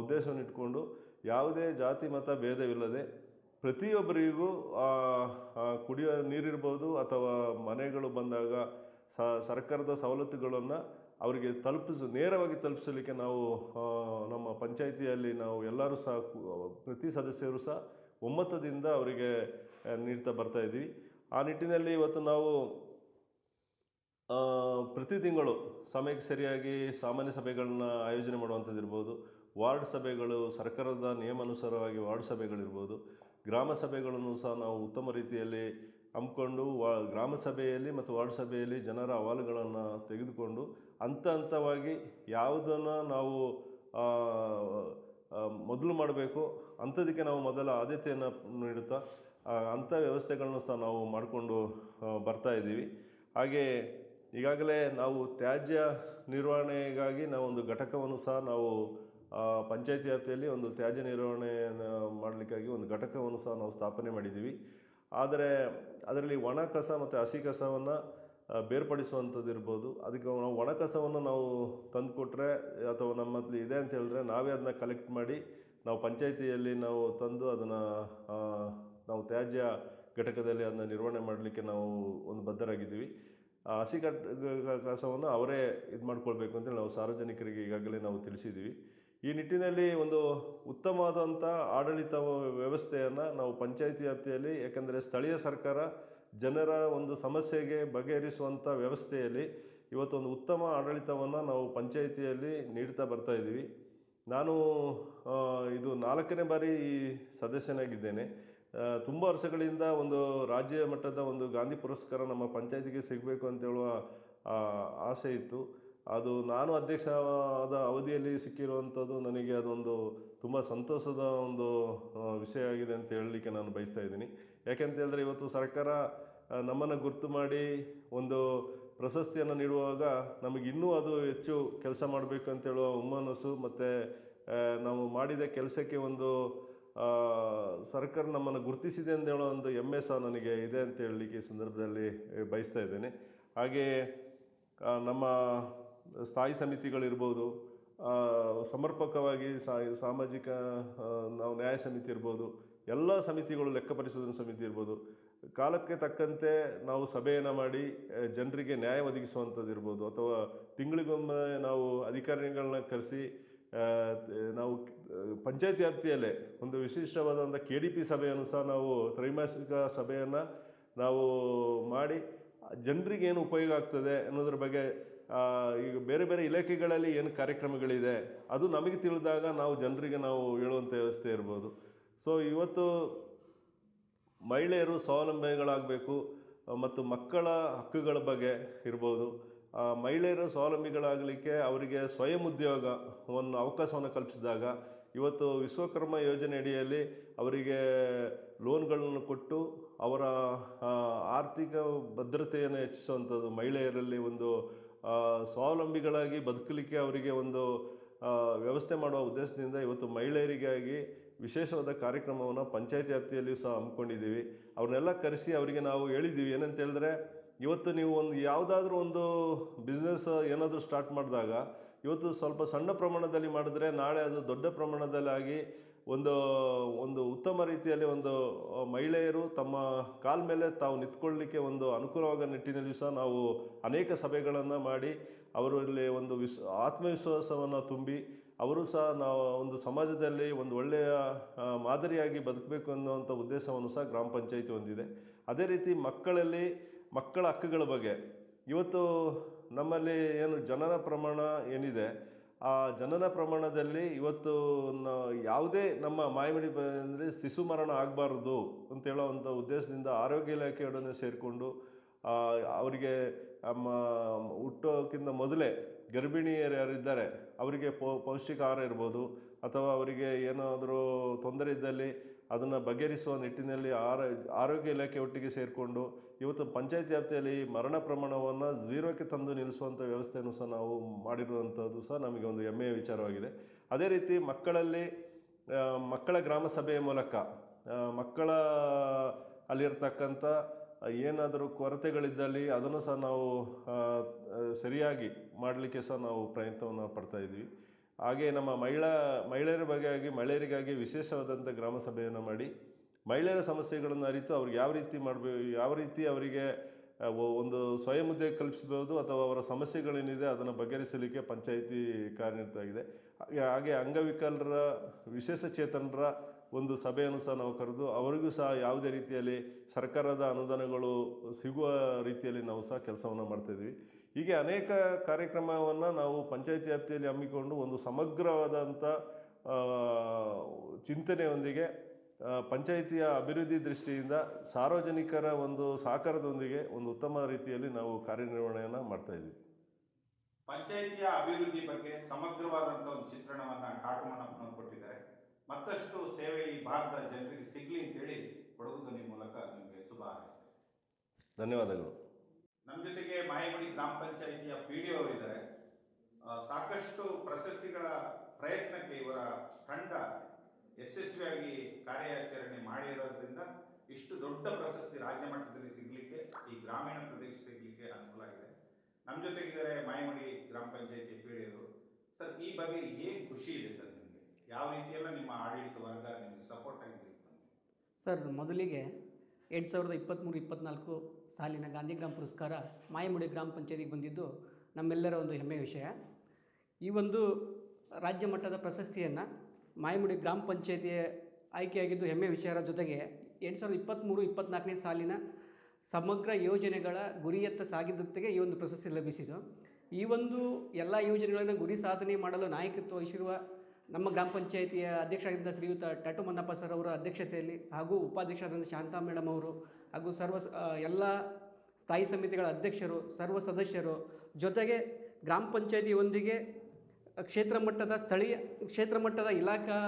ಉದ್ದೇಶವನ್ನು ಇಟ್ಕೊಂಡು ಯಾವುದೇ ಜಾತಿ, ಮತ, ಭೇದವಿಲ್ಲದೆ ಪ್ರತಿಯೊಬ್ಬರಿಗೂ ಕುಡಿಯೋ ನೀರಿರ್ಬೋದು ಅಥವಾ ಮನೆಗಳು ಬಂದಾಗ ಸರ್ಕಾರದ ಸವಲತ್ತುಗಳನ್ನು ಅವರಿಗೆ ತಲುಪಿಸ, ನೇರವಾಗಿ ತಲುಪಿಸಲಿಕ್ಕೆ ನಾವು ನಮ್ಮ ಪಂಚಾಯಿತಿಯಲ್ಲಿ ನಾವು ಎಲ್ಲರೂ ಸಹ ಪ್ರತಿ ಸದಸ್ಯರು ಸಹ ಒಮ್ಮತದಿಂದ ಅವರಿಗೆ ನೀಡ್ತಾ ಬರ್ತಾ ಇದ್ದೀವಿ. ಆ ನಿಟ್ಟಿನಲ್ಲಿ ಇವತ್ತು ನಾವು ಪ್ರತಿ ತಿಂಗಳು ಸಮಯಕ್ಕೆ ಸರಿಯಾಗಿ ಸಾಮಾನ್ಯ ಸಭೆಗಳನ್ನ ಆಯೋಜನೆ ಮಾಡುವಂಥದ್ದು ಇರ್ಬೋದು. ವಾರ್ಡ್ ಸಭೆಗಳು, ಸರ್ಕಾರದ ನಿಯಮಾನುಸಾರವಾಗಿ ವಾರ್ಡ್ ಸಭೆಗಳಿರ್ಬೋದು. ಗ್ರಾಮ ಸಭೆಗಳನ್ನು ಸಹ ನಾವು ಉತ್ತಮ ರೀತಿಯಲ್ಲಿ ಹಮ್ಮಿಕೊಂಡು ವಾ, ಗ್ರಾಮ ಸಭೆಯಲ್ಲಿ ಮತ್ತು ವಾರ್ಡ್ ಸಭೆಯಲ್ಲಿ ಜನರ ಅಹವಾಲುಗಳನ್ನು ತೆಗೆದುಕೊಂಡು ಹಂತ ಹಂತವಾಗಿ ಯಾವುದನ್ನು ನಾವು ಮೊದಲು ಮಾಡಬೇಕು, ಅಂಥದಕ್ಕೆ ನಾವು ಮೊದಲ ಆದ್ಯತೆಯನ್ನು ನೀಡುತ್ತಾ ಅಂಥ ವ್ಯವಸ್ಥೆಗಳನ್ನು ಸಹ ನಾವು ಮಾಡಿಕೊಂಡು ಬರ್ತಾ ಇದ್ದೀವಿ. ಹಾಗೆ ಈಗಾಗಲೇ ನಾವು ತ್ಯಾಜ್ಯ ನಿರ್ವಹಣೆಗಾಗಿ ನಾವು ಒಂದು ಘಟಕವನ್ನು ಸಹ ನಾವು ಪಂಚಾಯತಿ ವ್ಯಾಪ್ತಿಯಲ್ಲಿ ಒಂದು ತ್ಯಾಜ್ಯ ನಿರ್ವಹಣೆಯನ್ನು ಮಾಡಲಿಕ್ಕಾಗಿ ಒಂದು ಘಟಕವನ್ನು ಸಹ ನಾವು ಸ್ಥಾಪನೆ ಮಾಡಿದ್ದೀವಿ. ಆದರೆ ಅದರಲ್ಲಿ ಒಣ ಕಸ ಮತ್ತು ಹಸಿ ಕಸವನ್ನು ಬೇರ್ಪಡಿಸುವಂಥದ್ದು ಇರ್ಬೋದು ಅದಕ್ಕೆ ನಾವು ಒಣ ಕಸವನ್ನು ನಾವು ತಂದುಕೊಟ್ರೆ ಅಥವಾ ನಮ್ಮಲ್ಲಿ ಇದೆ ಅಂತ ಹೇಳಿದ್ರೆ ನಾವೇ ಅದನ್ನ ಕಲೆಕ್ಟ್ ಮಾಡಿ ನಾವು ಪಂಚಾಯಿತಿಯಲ್ಲಿ ನಾವು ತಂದು ಅದನ್ನು ನಾವು ತ್ಯಾಜ್ಯ ಘಟಕದಲ್ಲಿ ಅದನ್ನ ನಿರ್ವಹಣೆ ಮಾಡಲಿಕ್ಕೆ ನಾವು ಒಂದು ಬದ್ಧರಾಗಿದ್ದೀವಿ. ಆ ಹಸಿ ಕಟ್ ಕಸವನ್ನು ಅವರೇ ಇದು ಮಾಡ್ಕೊಳ್ಬೇಕು ಅಂತೇಳಿ ನಾವು ಸಾರ್ವಜನಿಕರಿಗೆ ಈಗಾಗಲೇ ನಾವು ತಿಳಿಸಿದ್ದೀವಿ. ಈ ನಿಟ್ಟಿನಲ್ಲಿ ಒಂದು ಉತ್ತಮವಾದಂಥ ಆಡಳಿತ ವ್ಯವಸ್ಥೆಯನ್ನು ನಾವು ಪಂಚಾಯಿತಿ ವ್ಯಾಪ್ತಿಯಲ್ಲಿ ಯಾಕೆಂದರೆ ಸ್ಥಳೀಯ ಸರ್ಕಾರ ಜನರ ಒಂದು ಸಮಸ್ಯೆಗೆ ಬಗೆಹರಿಸುವಂಥ ವ್ಯವಸ್ಥೆಯಲ್ಲಿ ಇವತ್ತೊಂದು ಉತ್ತಮ ಆಡಳಿತವನ್ನು ನಾವು ಪಂಚಾಯಿತಿಯಲ್ಲಿ ನೀಡ್ತಾ ಬರ್ತಾ ಇದ್ದೀವಿ. ನಾನು ಇದು ನಾಲ್ಕನೇ ಬಾರಿ ಈ ಸದಸ್ಯನಾಗಿದ್ದೇನೆ. ತುಂಬ ವರ್ಷಗಳಿಂದ ಒಂದು ರಾಜ್ಯ ಮಟ್ಟದ ಒಂದು ಗಾಂಧಿ ಪುರಸ್ಕಾರ ನಮ್ಮ ಪಂಚಾಯತಿಗೆ ಸಿಗಬೇಕು ಅಂತ ಹೇಳುವ ಆ, ಆಸೆ ಇತ್ತು. ಅದು ನಾನು ಅಧ್ಯಕ್ಷ ಆದ ಅವಧಿಯಲ್ಲಿ ಸಿಕ್ಕಿರುವಂಥದ್ದು ನನಗೆ ಅದೊಂದು ತುಂಬ ಸಂತೋಷದ ಒಂದು ವಿಷಯ ಆಗಿದೆ ಅಂತ ಹೇಳಲಿಕ್ಕೆ ನಾನು ಬಯಸ್ತಾ ಇದ್ದೀನಿ. ಯಾಕೆಂತ ಹೇಳಿದ್ರೆ ಇವತ್ತು ಸರ್ಕಾರ ನಮ್ಮನ್ನು ಗುರ್ತು ಮಾಡಿ ಒಂದು ಪ್ರಶಸ್ತಿಯನ್ನು ನೀಡುವಾಗ ನಮಗೆ ಇನ್ನೂ ಅದು ಹೆಚ್ಚು ಕೆಲಸ ಮಾಡಬೇಕು ಅಂತ ಹೇಳುವ ಹುಮ್ಮನಸ್ಸು ಮತ್ತು ನಾವು ಮಾಡಿದ ಕೆಲಸಕ್ಕೆ ಒಂದು ಸರ್ಕಾರ ನಮ್ಮನ್ನು ಗುರುತಿಸಿದೆ ಅಂತ ಹೇಳೋ ಒಂದು ಹೆಮ್ಮೆ ಸಹ ನನಗೆ ಇದೆ ಅಂತ ಹೇಳಲಿಕ್ಕೆ ಸಂದರ್ಭದಲ್ಲಿ ಬಯಸ್ತಾ ಇದ್ದೇನೆ. ಹಾಗೆಯೇ ನಮ್ಮ ಸ್ಥಾಯಿ ಸಮಿತಿಗಳಿರ್ಬೋದು ಸಮರ್ಪಕವಾಗಿ ಸಾಮಾಜಿಕ ನಾವು ನ್ಯಾಯ ಸಮಿತಿ ಇರ್ಬೋದು, ಎಲ್ಲ ಸಮಿತಿಗಳು ಲೆಕ್ಕ ಪರಿಶೋಧನಾ ಸಮಿತಿ ಇರ್ಬೋದು, ಕಾಲಕ್ಕೆ ತಕ್ಕಂತೆ ನಾವು ಸಭೆಯನ್ನು ಮಾಡಿ ಜನರಿಗೆ ನ್ಯಾಯ ಒದಗಿಸುವಂಥದ್ದು ಇರ್ಬೋದು, ಅಥವಾ ತಿಂಗಳಿಗೊಮ್ಮೆ ನಾವು ಅಧಿಕಾರಿಗಳನ್ನ ಕರೆಸಿ ನಾವು ಪಂಚಾಯತ್ ವ್ಯಾಪ್ತಿಯಲ್ಲೇ ಒಂದು ವಿಶಿಷ್ಟವಾದಂಥ ಕೆ ಡಿ ಪಿ ಸಭೆಯನ್ನು ಸಹ ನಾವು ತ್ರೈಮಾಸಿಕ ಸಭೆಯನ್ನು ನಾವು ಮಾಡಿ ಜನರಿಗೆ ಏನು ಉಪಯೋಗ ಆಗ್ತದೆ ಅನ್ನೋದ್ರ ಬಗ್ಗೆ ಈಗ ಬೇರೆ ಬೇರೆ ಇಲಾಖೆಗಳಲ್ಲಿ ಏನು ಕಾರ್ಯಕ್ರಮಗಳಿದೆ, ಅದು ನಮಗೆ ತಿಳಿದಾಗ ನಾವು ಜನರಿಗೆ ನಾವು ಹೇಳುವಂಥ ವ್ಯವಸ್ಥೆ ಇರ್ಬೋದು. ಸೊ ಇವತ್ತು ಮಹಿಳೆಯರು ಸ್ವಾವಲಂಬಿಗಳಾಗಬೇಕು, ಮತ್ತು ಮಕ್ಕಳ ಹಕ್ಕುಗಳ ಬಗ್ಗೆ ಇರ್ಬೋದು. ಮಹಿಳೆಯರು ಸ್ವಾವಲಂಬಿಗಳಾಗಲಿಕ್ಕೆ ಅವರಿಗೆ ಸ್ವಯಂ ಉದ್ಯೋಗವನ್ನು, ಅವಕಾಶವನ್ನು ಕಲ್ಪಿಸಿದಾಗ ಇವತ್ತು ವಿಶ್ವಕರ್ಮ ಯೋಜನೆ ಅಡಿಯಲ್ಲಿ ಅವರಿಗೆ ಲೋನ್ಗಳನ್ನು ಕೊಟ್ಟು ಅವರ ಆರ್ಥಿಕ ಭದ್ರತೆಯನ್ನು ಹೆಚ್ಚಿಸುವಂಥದ್ದು ಮಹಿಳೆಯರಲ್ಲಿ ಒಂದು ಸ್ವಾವಲಂಬಿಗಳಾಗಿ ಬದುಕಲಿಕ್ಕೆ ಅವರಿಗೆ ಒಂದು ವ್ಯವಸ್ಥೆ ಮಾಡುವ ಉದ್ದೇಶದಿಂದ ಇವತ್ತು ಮಹಿಳೆಯರಿಗಾಗಿ ವಿಶೇಷವಾದ ಕಾರ್ಯಕ್ರಮವನ್ನು ಪಂಚಾಯತ್ ವ್ಯಾಪ್ತಿಯಲ್ಲಿಯೂ ಸಹ ಹಮ್ಮಿಕೊಂಡಿದ್ದೀವಿ. ಅವ್ರನ್ನೆಲ್ಲ ಕರೆಸಿ ಅವರಿಗೆ ನಾವು ಹೇಳಿದ್ದೀವಿ. ಏನಂತ ಹೇಳಿದ್ರೆ, ಇವತ್ತು ನೀವು ಒಂದು ಯಾವುದಾದ್ರೂ ಒಂದು ಬಿಸ್ನೆಸ್ ಏನಾದರೂ ಸ್ಟಾರ್ಟ್ ಮಾಡಿದಾಗ, ಇವತ್ತು ಸ್ವಲ್ಪ ಸಣ್ಣ ಪ್ರಮಾಣದಲ್ಲಿ ಮಾಡಿದ್ರೆ ನಾಳೆ ಅದು ದೊಡ್ಡ ಪ್ರಮಾಣದಲ್ಲಿ ಆಗಿ ಒಂದು ಒಂದು ಉತ್ತಮ ರೀತಿಯಲ್ಲಿ ಒಂದು ಮಹಿಳೆಯರು ತಮ್ಮ ಕಾಲ ಮೇಲೆ ತಾವು ನಿಂತ್ಕೊಳ್ಳಲಿಕ್ಕೆ ಒಂದು ಅನುಕೂಲವಾಗೋ ನಿಟ್ಟಿನಲ್ಲಿ ಸಹ ನಾವು ಅನೇಕ ಸಭೆಗಳನ್ನು ಮಾಡಿ ಅವರಲ್ಲಿ ಒಂದು ವಿಶ್ ಆತ್ಮವಿಶ್ವಾಸವನ್ನು ತುಂಬಿ, ಅವರು ಸಹ ನಾವು ಒಂದು ಸಮಾಜದಲ್ಲಿ ಒಂದು ಒಳ್ಳೆಯ ಮಾದರಿಯಾಗಿ ಬದುಕಬೇಕು ಅನ್ನುವಂಥ ಉದ್ದೇಶವನ್ನು ಸಹ ಗ್ರಾಮ ಪಂಚಾಯಿತಿ ಹೊಂದಿದೆ. ಅದೇ ರೀತಿ ಮಕ್ಕಳಲ್ಲಿ, ಮಕ್ಕಳ ಹಕ್ಕುಗಳ ಬಗ್ಗೆ. ಇವತ್ತು ನಮ್ಮಲ್ಲಿ ಏನು ಜನನ ಪ್ರಮಾಣ ಏನಿದೆ ಆ ಜನನ ಪ್ರಮಾಣದಲ್ಲಿ ಇವತ್ತು ಯಾವುದೇ ನಮ್ಮ ಮಾಯಮಡಿ ಅಂದರೆ ಶಿಶು ಮರಣ ಆಗಬಾರ್ದು ಅಂತ ಹೇಳೋವಂಥ ಉದ್ದೇಶದಿಂದ ಆರೋಗ್ಯ ಇಲಾಖೆಯೊಡನೆ ಸೇರಿಕೊಂಡು ಅವರಿಗೆ ನಮ್ಮ ಹುಟ್ಟೋಕ್ಕಿಂತ ಮೊದಲೇ ಗರ್ಭಿಣಿಯರು ಯಾರಿದ್ದಾರೆ, ಅವರಿಗೆ ಪೌಷ್ಟಿಕ ಆಹಾರ ಇರ್ಬೋದು, ಅಥವಾ ಅವರಿಗೆ ಏನಾದರೂ ತೊಂದರೆ ಇದ್ದಲ್ಲಿ ಅದನ್ನು ಬಗೆಹರಿಸುವ ನಿಟ್ಟಿನಲ್ಲಿ ಆರ, ಆರೋಗ್ಯ ಇಲಾಖೆ ಒಟ್ಟಿಗೆ ಸೇರಿಕೊಂಡು ಇವತ್ತು ಪಂಚಾಯತ್ ವ್ಯಾಪ್ತಿಯಲ್ಲಿ ಮರಣ ಪ್ರಮಾಣವನ್ನು ಝೀರೋಕ್ಕೆ ತಂದು ನಿಲ್ಲಿಸುವಂಥ ವ್ಯವಸ್ಥೆಯನ್ನು ಸಹ ನಾವು ಮಾಡಿರುವಂಥದ್ದು ಸಹ ನಮಗೆ ಒಂದು ಹೆಮ್ಮೆಯ ವಿಚಾರವಾಗಿದೆ. ಅದೇ ರೀತಿ ಮಕ್ಕಳಲ್ಲಿ ಮಕ್ಕಳ ಗ್ರಾಮ ಸಭೆಯ ಮೂಲಕ ಮಕ್ಕಳ ಅಲ್ಲಿರ್ತಕ್ಕಂಥ ಏನಾದರೂ ಕೊರತೆಗಳಿದ್ದಲ್ಲಿ ಅದನ್ನು ಸಹ ನಾವು ಸರಿಯಾಗಿ ಮಾಡಲಿಕ್ಕೆ ಸಹ ನಾವು ಪ್ರಯತ್ನವನ್ನು ಪಡ್ತಾ ಇದ್ದೀವಿ. ಹಾಗೆ ನಮ್ಮ ಮಹಿಳಾ, ಮಹಿಳೆಯರ ಬಗೆಯಾಗಿ ಮಹಿಳೆಯರಿಗಾಗಿ ವಿಶೇಷವಾದಂಥ ಗ್ರಾಮ ಸಭೆಯನ್ನು ಮಾಡಿ, ಮಹಿಳೆಯರ ಸಮಸ್ಯೆಗಳನ್ನು ಅರಿತು ಅವ್ರಿಗೆ ಯಾವ ರೀತಿ ಮಾಡಬೇಕು ಯಾವ ರೀತಿ ಅವರಿಗೆ ಒಂದು ಸ್ವಯಂ ಉದ್ಯೋಗ ಕಲ್ಪಿಸಬಹುದು ಅಥವಾ ಅವರ ಸಮಸ್ಯೆಗಳೇನಿದೆ ಅದನ್ನು ಬಗೆಹರಿಸಲಿಕ್ಕೆ ಪಂಚಾಯಿತಿ ಕಾರ್ಯನಿರತವಾಗಿದೆ. ಹಾಗೆ ಅಂಗವಿಕಲರ, ವಿಶೇಷ ಚೇತನರ ಒಂದು ಸಭೆಯನ್ನು ಸಹ ನಾವು ಕರೆದು ಅವರಿಗೂ ಸಹ ಯಾವುದೇ ರೀತಿಯಲ್ಲಿ ಸರ್ಕಾರದ ಅನುದಾನಗಳು ಸಿಗುವ ರೀತಿಯಲ್ಲಿ ನಾವು ಸಹ ಕೆಲಸವನ್ನು ಮಾಡ್ತಾಯಿದ್ವಿ ಹೀಗೆ ಅನೇಕ ಕಾರ್ಯಕ್ರಮವನ್ನು ನಾವು ಪಂಚಾಯತ್ ವ್ಯಾಪ್ತಿಯಲ್ಲಿ ಹಮ್ಮಿಕೊಂಡು ಒಂದು ಸಮಗ್ರವಾದಂಥ ಚಿಂತನೆಯೊಂದಿಗೆ ಪಂಚಾಯಿತಿಯ ಅಭಿವೃದ್ಧಿ ದೃಷ್ಟಿಯಿಂದ ಸಾರ್ವಜನಿಕರ ಒಂದು ಸಹಕಾರದೊಂದಿಗೆ ಒಂದು ಉತ್ತಮ ರೀತಿಯಲ್ಲಿ ನಾವು ಕಾರ್ಯನಿರ್ವಹಣೆಯನ್ನು ಮಾಡ್ತಾ ಇದ್ದೀವಿ. ಪಂಚಾಯಿತಿಯ ಅಭಿವೃದ್ಧಿ ಬಗ್ಗೆ ಸಮಗ್ರವಾದಂಥ ಒಂದು ಚಿತ್ರಣವನ್ನು ಕಾಟಮಣ್ಣಪ್ಪನವರು ಕೊಟ್ಟಿದ್ದಾರೆ. ಮತ್ತಷ್ಟು ಸೇವೆ ಈ ಭಾಗದ ಜನರಿಗೆ ಸಿಗಲಿ ಅಂತೇಳಿ ಕೊಡುವುದು ನಿಮ್ಮ ಮೂಲಕ ನಿಮಗೆ ಶುಭ ಹಾರೈಸ್ತೇವೆ ಧನ್ಯವಾದಗಳು. ನಮ್ಮ ಜೊತೆಗೆ ಮಾಯಮಡಿ ಗ್ರಾಮ ಪಂಚಾಯಿತಿಯ ಪಿ ಡಿ ಅವರಿದ್ದಾರೆ ಇದ್ದಾರೆ ಸಾಕಷ್ಟು ಪ್ರಶಸ್ತಿಗಳ ಪ್ರಯತ್ನಕ್ಕೆ ಇವರ ತಂಡ ಯಶಸ್ವಿಯಾಗಿ ಕಾರ್ಯಾಚರಣೆ ಮಾಡಿರೋದ್ರಿಂದ ಇಷ್ಟು ದೊಡ್ಡ ಪ್ರಶಸ್ತಿ ರಾಜ್ಯ ಮಟ್ಟದಲ್ಲಿ ಸಿಗಲಿಕ್ಕೆ, ಈ ಗ್ರಾಮೀಣ ಪ್ರದೇಶ ಸಿಗಲಿಕ್ಕೆ ಅನುಕೂಲ ಆಗಿದೆ. ನಮ್ಮ ಜೊತೆಗಿದ್ದಾರೆ ಮಾಯಮಡಿ ಗ್ರಾಮ ಪಂಚಾಯಿತಿ ಪೀಳಿಯರು ಸರ್, ಈ ಬಗ್ಗೆ ಏನು ಖುಷಿ ಇದೆ ಸರ್ ನಿಮಗೆ? ಯಾವ ರೀತಿಯೆಲ್ಲ ನಿಮ್ಮ ಆಡಳಿತ ವರ್ಗ ನಿಮಗೆ ಸಪೋರ್ಟ್ ಆಗಿದೆ ಸರ್, ಮೊದಲಿಗೆ ಎರಡು ಸಾವಿರದ ಇಪ್ಪತ್ತ್ಮೂರು ಇಪ್ಪತ್ತ್ನಾಲ್ಕು ಸಾಲಿನ ಗಾಂಧಿಗ್ರಾಮ ಪುರಸ್ಕಾರ ಮಾಯಮುಡಿ ಗ್ರಾಮ ಪಂಚಾಯತಿಗೆ ಬಂದಿದ್ದು ನಮ್ಮೆಲ್ಲರ ಒಂದು ಹೆಮ್ಮೆಯ ವಿಷಯ. ಈ ಒಂದು ರಾಜ್ಯ ಮಟ್ಟದ ಪ್ರಶಸ್ತಿಯನ್ನು ಮಾಯಮುಡಿ ಗ್ರಾಮ ಪಂಚಾಯತಿಯ ಆಯ್ಕೆಯಾಗಿದ್ದು ಹೆಮ್ಮೆ ವಿಚಾರ ಜೊತೆಗೆ ಎರಡು ಸಾವಿರದ ಇಪ್ಪತ್ತ್ಮೂರು ಇಪ್ಪತ್ತ್ನಾಲ್ಕನೇ ಸಾಲಿನ ಸಮಗ್ರ ಯೋಜನೆಗಳ ಗುರಿಯತ್ತ ಸಾಗಿದ್ದತೆಗೆ ಈ ಒಂದು ಪ್ರಶಸ್ತಿ ಲಭಿಸಿತು ಈ ಒಂದು ಎಲ್ಲ ಯೋಜನೆಗಳನ್ನು ಗುರಿ ಸಾಧನೆ ಮಾಡಲು ನಾಯಕತ್ವ ವಹಿಸಿರುವ ನಮ್ಮ ಗ್ರಾಮ ಪಂಚಾಯಿತಿಯ ಅಧ್ಯಕ್ಷರಾಗಿದ್ದ ಶ್ರೀಯುತ ಟಾಟು ಮನ್ನಪ್ಪ ಸರ್ ಅವರ ಅಧ್ಯಕ್ಷತೆಯಲ್ಲಿ ಹಾಗೂ ಉಪಾಧ್ಯಕ್ಷರಾದ ಶಾಂತಾ ಮೇಡಮ್ ಅವರು ಹಾಗೂ ಸರ್ವ ಎಲ್ಲ ಸ್ಥಾಯಿ ಸಮಿತಿಗಳ ಅಧ್ಯಕ್ಷರು, ಸರ್ವ ಸದಸ್ಯರು ಜೊತೆಗೆ ಗ್ರಾಮ ಪಂಚಾಯಿತಿಯೊಂದಿಗೆ ಕ್ಷೇತ್ರ ಮಟ್ಟದ ಸ್ಥಳೀಯ, ಕ್ಷೇತ್ರ ಮಟ್ಟದ ಇಲಾಖಾ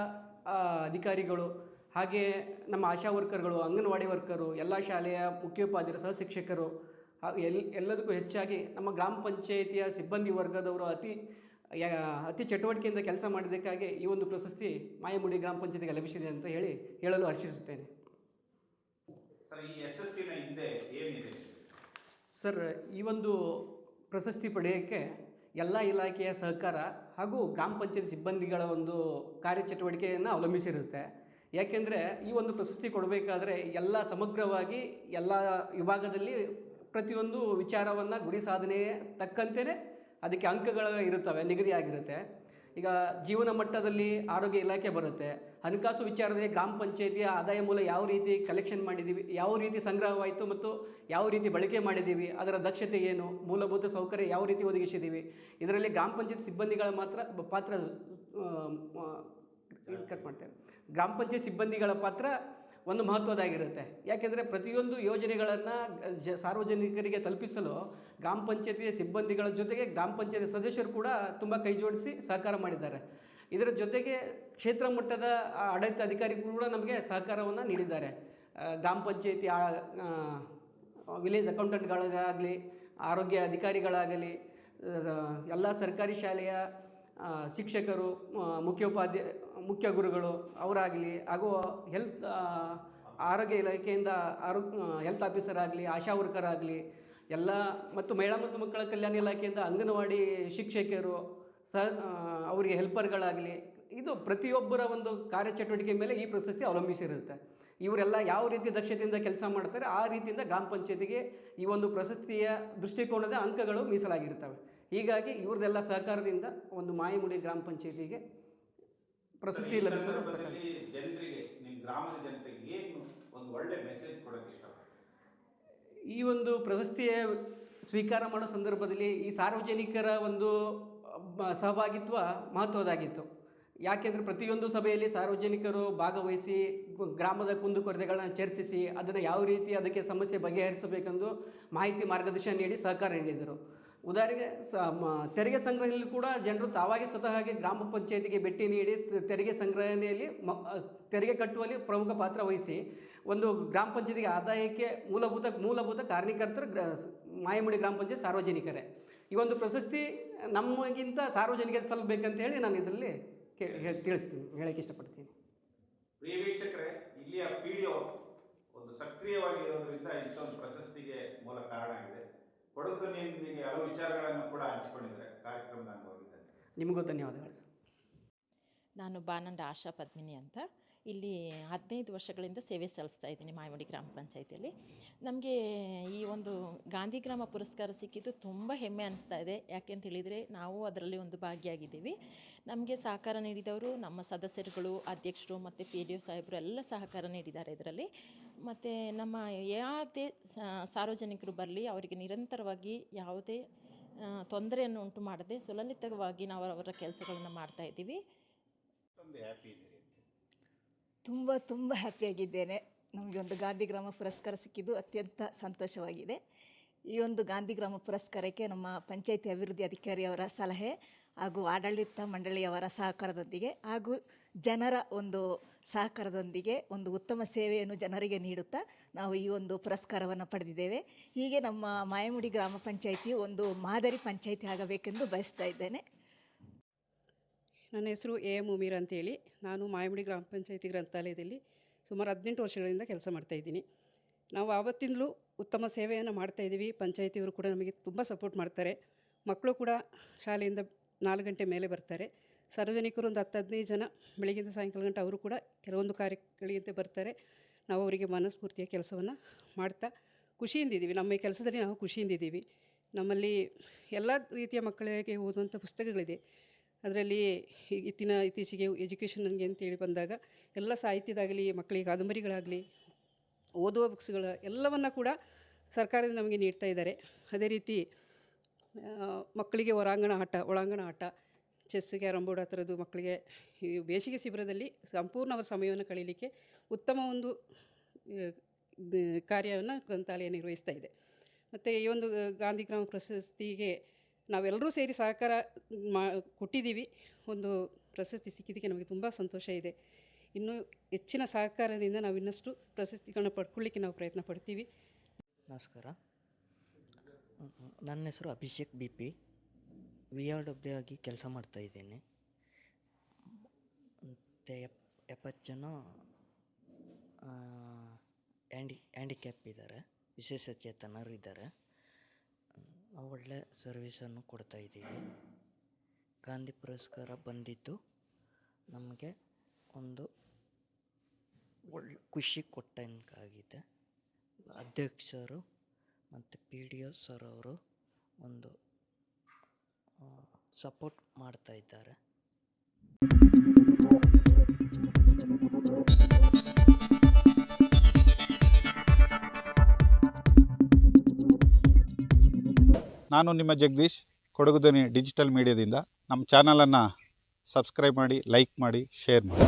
ಅಧಿಕಾರಿಗಳು ಹಾಗೆ ನಮ್ಮ ಆಶಾ ವರ್ಕರ್ಗಳು, ಅಂಗನವಾಡಿ ವರ್ಕರು, ಎಲ್ಲ ಶಾಲೆಯ ಮುಖ್ಯೋಪಾಧ್ಯಾಯರು ಸಹ ಶಿಕ್ಷಕರು ಹಾಗೂ ಎಲ್, ಎಲ್ಲದಕ್ಕೂ ಹೆಚ್ಚಾಗಿ ನಮ್ಮ ಗ್ರಾಮ ಪಂಚಾಯಿತಿಯ ಸಿಬ್ಬಂದಿ ವರ್ಗದವರು ಅತಿ ಯಾ- ಅತಿ ಚಟುವಟಿಕೆಯಿಂದ ಕೆಲಸ ಮಾಡಿದ್ದಕ್ಕಾಗಿ ಈ ಒಂದು ಪ್ರಶಸ್ತಿ ಮಾಯಮುಡಿ ಗ್ರಾಮ ಪಂಚಾಯತಿಗೆ ಲಭಿಸಿದೆ ಅಂತ ಹೇಳಿ ಹೇಳಲು ಹರ್ಷಿಸುತ್ತೇನೆ. ಸರ್ ಈ ಯಶಸ್ಸಿನ ಹಿಂದೆ ಏನಿದೆ? ಸರ್ ಈ ಒಂದು ಪ್ರಶಸ್ತಿ ಪಡೆಯೋಕ್ಕೆ ಎಲ್ಲ ಇಲಾಖೆಯ ಸಹಕಾರ ಹಾಗೂ ಗ್ರಾಮ ಪಂಚಾಯತ್ ಸಿಬ್ಬಂದಿಗಳ ಒಂದು ಕಾರ್ಯಚಟುವಟಿಕೆಯನ್ನು ಅವಲಂಬಿಸಿರುತ್ತೆ. ಯಾಕೆಂದರೆ ಈ ಒಂದು ಪ್ರಶಸ್ತಿ ಕೊಡಬೇಕಾದ್ರೆ ಎಲ್ಲ ಸಮಗ್ರವಾಗಿ ಎಲ್ಲ ವಿಭಾಗದಲ್ಲಿ ಪ್ರತಿಯೊಂದು ವಿಚಾರವನ್ನು ಗುರಿ ಸಾಧನೆಯ ತಕ್ಕಂತೆಯೇ ಅದಕ್ಕೆ ಅಂಕಗಳು ಇರುತ್ತವೆ, ನಿಗದಿಯಾಗಿರುತ್ತೆ. ಈಗ ಜೀವನ ಮಟ್ಟದಲ್ಲಿ ಆರೋಗ್ಯ ಇಲಾಖೆ ಬರುತ್ತೆ. ಹಣಕಾಸು ವಿಚಾರದಲ್ಲಿ ಗ್ರಾಮ ಪಂಚಾಯಿತಿಯ ಆದಾಯ ಮೂಲ ಯಾವ ರೀತಿ ಕಲೆಕ್ಷನ್ ಮಾಡಿದ್ದೀವಿ ಯಾವ ರೀತಿ ಸಂಗ್ರಹವಾಯಿತು ಮತ್ತು ಯಾವ ರೀತಿ ಬಳಕೆ ಮಾಡಿದ್ದೀವಿ ಅದರ ದಕ್ಷತೆ ಏನು, ಮೂಲಭೂತ ಸೌಕರ್ಯ ಯಾವ ರೀತಿ ಒದಗಿಸಿದ್ದೀವಿ ಇದರಲ್ಲಿ ಗ್ರಾಮ ಪಂಚಾಯತ್ ಸಿಬ್ಬಂದಿಗಳ ಮಾತ್ರ ಪಾತ್ರ ಕಟ್ ಮಾಡ್ತೇನೆ ಗ್ರಾಮ ಪಂಚಾಯತ್ ಸಿಬ್ಬಂದಿಗಳ ಪಾತ್ರ ಒಂದು ಮಹತ್ವದಾಗಿರುತ್ತೆ. ಯಾಕೆಂದರೆ ಪ್ರತಿಯೊಂದು ಯೋಜನೆಗಳನ್ನು ಸಾರ್ವಜನಿಕರಿಗೆ ತಲುಪಿಸಲು ಗ್ರಾಮ ಪಂಚಾಯತಿಯ ಸಿಬ್ಬಂದಿಗಳ ಜೊತೆಗೆ ಗ್ರಾಮ ಪಂಚಾಯತಿ ಸದಸ್ಯರು ಕೂಡ ತುಂಬ ಕೈ ಜೋಡಿಸಿ ಸಹಕಾರ ಮಾಡಿದ್ದಾರೆ. ಇದರ ಜೊತೆಗೆ ಕ್ಷೇತ್ರ ಮಟ್ಟದ ಆಡಳಿತ ಅಧಿಕಾರಿಗಳು ಕೂಡ ನಮಗೆ ಸಹಕಾರವನ್ನು ನೀಡಿದ್ದಾರೆ. ಗ್ರಾಮ ಪಂಚಾಯತಿ ವಿಲೇಜ್ ಅಕೌಂಟೆಂಟ್ಗಳಾಗಲಿ, ಆರೋಗ್ಯ ಅಧಿಕಾರಿಗಳಾಗಲಿ ಎಲ್ಲ ಸರ್ಕಾರಿ ಶಾಲೆಯ ಶಿಕ್ಷಕರು ಮುಖ್ಯೋಪಾಧ್ಯಾಯ ಮುಖ್ಯ ಗುರುಗಳು ಅವರಾಗಲಿ ಹಾಗೂ ಹೆಲ್ತ್ ಆರೋಗ್ಯ ಇಲಾಖೆಯಿಂದ ಆರೋಗ್ಯ ಹೆಲ್ತ್ ಆಫೀಸರ್ ಆಗಲಿ ಆಶಾ ವರ್ಕರ್ ಆಗಲಿ ಎಲ್ಲ ಮತ್ತು ಮಹಿಳಾ ಮತ್ತು ಮಕ್ಕಳ ಕಲ್ಯಾಣ ಇಲಾಖೆಯಿಂದ ಅಂಗನವಾಡಿ ಶಿಕ್ಷಕಿಯರು ಸ ಆ, ಅವರಿಗೆ ಹೆಲ್ಪರ್ಗಳಾಗಲಿ ಇದು ಪ್ರತಿಯೊಬ್ಬರ ಒಂದು ಕಾರ್ಯಚಟುವಟಿಕೆ ಮೇಲೆ ಈ ಪ್ರಶಸ್ತಿ ಅವಲಂಬಿಸಿರುತ್ತೆ. ಇವರೆಲ್ಲ ಯಾವ ರೀತಿ ದಕ್ಷತೆಯಿಂದ ಕೆಲಸ ಮಾಡ್ತಾರೆ ಆ ರೀತಿಯಿಂದ ಗ್ರಾಮ ಪಂಚಾಯತಿಗೆ ಈ ಒಂದು ಪ್ರಶಸ್ತಿಯ ದೃಷ್ಟಿಕೋನದ ಅಂಕಗಳು ಮೀಸಲಾಗಿರ್ತವೆ. ಹೀಗಾಗಿ ಇವ್ರದ್ದೆಲ್ಲ ಸಹಕಾರದಿಂದ ಒಂದು ಮಾಯಮುಡಿ ಗ್ರಾಮ ಪಂಚಾಯತಿಗೆ ಈ ಲಭಿಸಲು ಜನರಿಗೆ ನಿಮ್ಮ ಗ್ರಾಮದ ಜನತೆಗೆ ಏನು ಒಂದು ಒಳ್ಳೆ ಮೆಸೇಜ್ ಕೊಡೋಕೆ ಇಷ್ಟಪಡ್ತೀನಿ ಈ ಒಂದು ಪ್ರಶಸ್ತಿಯ ಸ್ವೀಕಾರ ಮಾಡೋ ಸಂದರ್ಭದಲ್ಲಿ ಈ ಸಾರ್ವಜನಿಕರ ಒಂದು ಸಹಭಾಗಿತ್ವ ಮಹತ್ವದಾಗಿತ್ತು ಯಾಕೆಂದರೆ ಪ್ರತಿಯೊಂದು ಸಭೆಯಲ್ಲಿ ಸಾರ್ವಜನಿಕರು ಭಾಗವಹಿಸಿ ಗ್ರಾಮದ ಕುಂದುಕೊರತೆಗಳನ್ನು ಚರ್ಚಿಸಿ ಅದನ್ನು ಯಾವ ರೀತಿ ಅದಕ್ಕೆ ಸಮಸ್ಯೆ ಬಗೆಹರಿಸಬೇಕೆಂದು ಮಾಹಿತಿ ಮಾರ್ಗದರ್ಶನ ನೀಡಿ ಸಹಕಾರ ನೀಡಿದರು. ಉದಾಹರಣೆಗೆ ಸ, ಮ- ತೆರಿಗೆ ಸಂಗ್ರಹದಲ್ಲಿ ಕೂಡ ಜನರು ತಾವಾಗಿ ಸ್ವತಃವಾಗಿ ಗ್ರಾಮ ಪಂಚಾಯತಿಗೆ ಭೇಟಿ ನೀಡಿ ತೆರಿಗೆ ಸಂಗ್ರಹಣೆಯಲ್ಲಿ ಮ ತೆರಿಗೆ ಕಟ್ಟುವಲ್ಲಿ ಪ್ರಮುಖ ಪಾತ್ರ ವಹಿಸಿ ಒಂದು ಗ್ರಾಮ ಪಂಚಾಯತಿಗೆ ಆದಾಯಕ್ಕೆ ಮೂಲಭೂತ ಮೂಲಭೂತ ಕಾರಣೀಕರ್ತರು ಮಾಯಮುಡಿ ಗ್ರಾಮ ಪಂಚಾಯತ್ ಸಾರ್ವಜನಿಕರೇ. ಈ ಒಂದು ಪ್ರಶಸ್ತಿ ನಮಗಿಂತ ಸಾರ್ವಜನಿಕರಿಗೆ ಸಲ್ಲಬೇಕಂತ ಹೇಳಿ ನಾನು ಇದರಲ್ಲಿ ತಿಳಿಸ್ತೀನಿ, ಹೇಳಕ್ಕೆ ಇಷ್ಟಪಡ್ತೀನಿ. ಪ್ರಿಯ ವೀಕ್ಷಕರೇ, ಇಲ್ಲಿಯ ಇಂಥ ಒಂದು ಪ್ರಶಸ್ತಿಗೆ ಮೂಲ ಕಾರಣ ಆಗಿದೆ. ಕೊಡಗು ನಿಮಗೆ ಹಲವು ವಿಚಾರಗಳನ್ನು ಕೂಡ ಹಂಚಿಕೊಂಡಿದ್ದಾರೆ. ಕಾರ್ಯಕ್ರಮದ ಅಂಗವಾಗಿದ್ದಾರೆ ನಿಮಗೂ ಧನ್ಯವಾದಗಳು. ನಾನು ಬಾನಂದ ಆಶಾ ಪದ್ಮಿನಿ ಅಂತ. ಇಲ್ಲಿ ಹದಿನೈದು ವರ್ಷಗಳಿಂದ ಸೇವೆ ಸಲ್ಲಿಸ್ತಾ ಇದ್ದೀನಿ ಮಾಯಮಡಿ ಗ್ರಾಮ ಪಂಚಾಯತಿಯಲ್ಲಿ. ನಮಗೆ ಈ ಒಂದು ಗಾಂಧಿ ಗ್ರಾಮ ಪುರಸ್ಕಾರ ಸಿಕ್ಕಿದ್ದು ತುಂಬ ಹೆಮ್ಮೆ ಅನಿಸ್ತಾ ಇದೆ. ಯಾಕೆ ಅಂತ ಹೇಳಿದರೆ ನಾವು ಅದರಲ್ಲಿ ಒಂದು ಭಾಗಿಯಾಗಿದ್ದೀವಿ. ನಮಗೆ ಸಹಕಾರ ನೀಡಿದವರು ನಮ್ಮ ಸದಸ್ಯರುಗಳು ಅಧ್ಯಕ್ಷರು ಮತ್ತು ಪಿ ಡಿ ಒ ಸಾಹೇಬರು ಎಲ್ಲ ಸಹಕಾರ ನೀಡಿದ್ದಾರೆ ಇದರಲ್ಲಿ. ಮತ್ತು ನಮ್ಮ ಯಾವುದೇ ಸಾರ್ವಜನಿಕರು ಬರಲಿ ಅವರಿಗೆ ನಿರಂತರವಾಗಿ ಯಾವುದೇ ತೊಂದರೆಯನ್ನು ಉಂಟು ಮಾಡದೆ ಸುಲಲಿತವಾಗಿ ನಾವು ಅವರ ಕೆಲಸಗಳನ್ನು ಮಾಡ್ತಾ ಇದ್ದೀವಿ. ತುಂಬ ತುಂಬ ಹ್ಯಾಪಿಯಾಗಿದ್ದೇನೆ ನಮಗೆ ಒಂದು ಗಾಂಧಿ ಗ್ರಾಮ ಪುರಸ್ಕಾರ ಸಿಕ್ಕಿದ್ದು ಅತ್ಯಂತ ಸಂತೋಷವಾಗಿದೆ. ಈ ಒಂದು ಗಾಂಧಿ ಗ್ರಾಮ ಪುರಸ್ಕಾರಕ್ಕೆ ನಮ್ಮ ಪಂಚಾಯಿತಿ ಅಭಿವೃದ್ಧಿ ಅಧಿಕಾರಿಯವರ ಸಲಹೆ ಹಾಗೂ ಆಡಳಿತ ಮಂಡಳಿಯವರ ಸಹಕಾರದೊಂದಿಗೆ ಹಾಗೂ ಜನರ ಒಂದು ಸಹಕಾರದೊಂದಿಗೆ ಒಂದು ಉತ್ತಮ ಸೇವೆಯನ್ನು ಜನರಿಗೆ ನೀಡುತ್ತಾ ನಾವು ಈ ಒಂದು ಪುರಸ್ಕಾರವನ್ನು ಪಡೆದಿದ್ದೇವೆ. ಹೀಗೆ ನಮ್ಮ ಮಾಯಮುಡಿ ಗ್ರಾಮ ಪಂಚಾಯಿತಿ ಒಂದು ಮಾದರಿ ಪಂಚಾಯಿತಿ ಆಗಬೇಕೆಂದು ಬಯಸ್ತಾ ಇದ್ದೇನೆ. ನನ್ನ ಹೆಸರು ಎ ಎಂ ಉಮೀರ್ ಅಂತೇಳಿ. ನಾನು ಮಾಯಮುಡಿ ಗ್ರಾಮ ಪಂಚಾಯಿತಿ ಗ್ರಂಥಾಲಯದಲ್ಲಿ ಸುಮಾರು ಹದಿನೆಂಟು ವರ್ಷಗಳಿಂದ ಕೆಲಸ ಮಾಡ್ತಾಯಿದ್ದೀನಿ ನಾವು ಆವತ್ತಿಂದಲೂ ಉತ್ತಮ ಸೇವೆಯನ್ನು ಮಾಡ್ತಾಯಿದ್ದೀವಿ ಪಂಚಾಯಿತಿಯವರು ಕೂಡ ನಮಗೆ ತುಂಬ ಸಪೋರ್ಟ್ ಮಾಡ್ತಾರೆ. ಮಕ್ಕಳು ಕೂಡ ಶಾಲೆಯಿಂದ ನಾಲ್ಕು ಗಂಟೆ ಮೇಲೆ ಬರ್ತಾರೆ. ಸಾರ್ವಜನಿಕರು ಒಂದು ಹತ್ತು, ಹದಿನೈದು ಜನ ಬೆಳಗ್ಗೆಯಿಂದ ಸಾಯಂಕಾಲ ಗಂಟೆ ಅವರು ಕೂಡ ಕೆಲವೊಂದು ಕಾರ್ಯಗಳಿಗೆ ಬರ್ತಾರೆ. ನಾವು ಅವರಿಗೆ ಮನಸ್ಫೂರ್ತಿಯ ಕೆಲಸವನ್ನು ಮಾಡ್ತಾ ಖುಷಿಯಿಂದ ಇದ್ದೀವಿ. ನಮ್ಮ ಈ ಕೆಲಸದಲ್ಲಿ ನಾವು ಖುಷಿಯಿಂದ ಇದ್ದೀವಿ. ನಮ್ಮಲ್ಲಿ ಎಲ್ಲ ರೀತಿಯ ಮಕ್ಕಳಿಗೆ ಓದುವಂಥ ಪುಸ್ತಕಗಳಿದೆ. ಅದರಲ್ಲಿ ಇತ್ತಿನ ಇತ್ತೀಚೆಗೆ ನನಗೆ ಅಂತೇಳಿ ಬಂದಾಗ ಎಲ್ಲ ಸಾಹಿತ್ಯದಾಗಲಿ, ಮಕ್ಕಳಿಗೆ ಕಾದಂಬರಿಗಳಾಗಲಿ ಓದುವ ಬುಕ್ಸ್ಗಳು ಎಲ್ಲವನ್ನು ಕೂಡ ಸರ್ಕಾರದಿಂದ ನಮಗೆ ನೀಡ್ತಾ ಇದ್ದಾರೆ. ಅದೇ ರೀತಿ ಮಕ್ಕಳಿಗೆ ಹೊರಾಂಗಣ ಆಟ, ಒಳಾಂಗಣ ಆಟ ಚೆಸ್ ಕ್ಯಾರಮ್ ಬೋರ್ಡ್ ಆ ಥರದ್ದು ಮಕ್ಕಳಿಗೆ ಈ ಬೇಸಿಗೆ ಶಿಬಿರದಲ್ಲಿ ಸಂಪೂರ್ಣ ಅವರ ಸಮಯವನ್ನು ಕಳೀಲಿಕ್ಕೆ ಉತ್ತಮ ಒಂದು ಕಾರ್ಯವನ್ನು ಗ್ರಂಥಾಲಯ ನಿರ್ವಹಿಸ್ತಾ ಇದೆ. ಮತ್ತು ಈ ಒಂದು ಗಾಂಧಿ ಗ್ರಾಮ ಪ್ರಶಸ್ತಿಗೆ ನಾವೆಲ್ಲರೂ ಸೇರಿ ಸಹಕಾರ ಮಾ, ಕೊಟ್ಟಿದ್ದೀವಿ. ಒಂದು ಪ್ರಶಸ್ತಿ ಸಿಕ್ಕಿದ್ದಕ್ಕೆ ನಮಗೆ ತುಂಬ ಸಂತೋಷ ಇದೆ. ಇನ್ನೂ ಹೆಚ್ಚಿನ ಸಹಕಾರದಿಂದ ನಾವು ಇನ್ನಷ್ಟು ಪ್ರಶಸ್ತಿಗಳನ್ನ ಪಡ್ಕೊಳ್ಳಿಕ್ಕೆ ನಾವು ಪ್ರಯತ್ನ ಪಡ್ತೀವಿ. ನಮಸ್ಕಾರ. ನನ್ನ ಹೆಸರು Abhishek B P. V R W ಆಗಿ ಕೆಲಸ ಮಾಡ್ತಾಯಿದ್ದೀನಿ ಮತ್ತು ಎಪ್, ಎಪ್ಪತ್ತು ಜನ ಹ್ಯಾಂಡಿ, ಹ್ಯಾಂಡಿಕ್ಯಾಪ್ ಇದ್ದಾರೆ. ವಿಶೇಷ ಚೇತನರು ಇದ್ದಾರೆ. ಒಳ್ಳೆ ಸರ್ವಿಸನ್ನು ಕೊಡ್ತಾಯಿದ್ದೀವಿ ಗಾಂಧಿ ಪುರಸ್ಕಾರ ಬಂದಿದ್ದು ನಮಗೆ ಒಂದು ಒಳ್ಳೆ ಖುಷಿ ಕೊಟ್ಟಂಗಾಗಿದೆ. ಅಧ್ಯಕ್ಷರು ಮತ್ತು ಪಿ ಡಿ ಒ ಸರ್ ಅವರು ಒಂದು ಸಪೋರ್ಟ್ ಮಾಡ್ತಾ ಇದ್ದಾರೆ. ನಾನು ನಿಮ್ಮ ಜಗದೀಶ್ ಕೊಡಗುದನಿ ಡಿಜಿಟಲ್ ಮೀಡಿಯಾದಿಂದ. ನಮ್ಮ ಚಾನಲನ್ನು ಸಬ್ಸ್ಕ್ರೈಬ್ ಮಾಡಿ, ಲೈಕ್ ಮಾಡಿ, ಶೇರ್ ಮಾಡಿ.